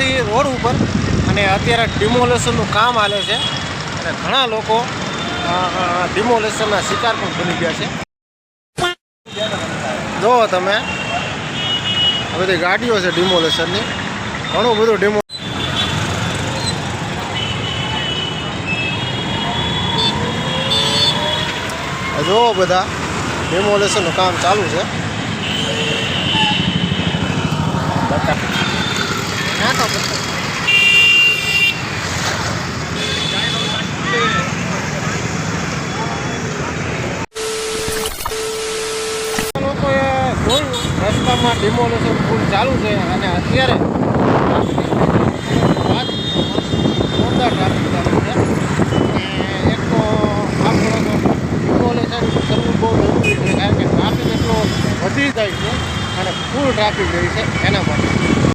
ઉપર અને અત્યારે ડિમોલેશનનું કામ હાલે છે. અને ઘણા લોકો ડિમોલેશનના શિકાર પણ બની ગયા છે. જુઓ તમે, આ બધી ગાડીઓ છે ડિમોલેશનની ઘણું બધું ડિમો જુઓ બધા ડિમોલેશનનું કામ ચાલુ છે. રસ્તામાં ડિમોલેશન ફૂલ ચાલુ છે અને અત્યારે જોરદાર ટ્રાફિક ચાલુ છે એક તો આપણો ડિમોલેશન બહુ છે, કારણ કે ટ્રાફિક એટલો વધી જાય છે અને ફૂલ ટ્રાફિક રહી છે, એના માટે.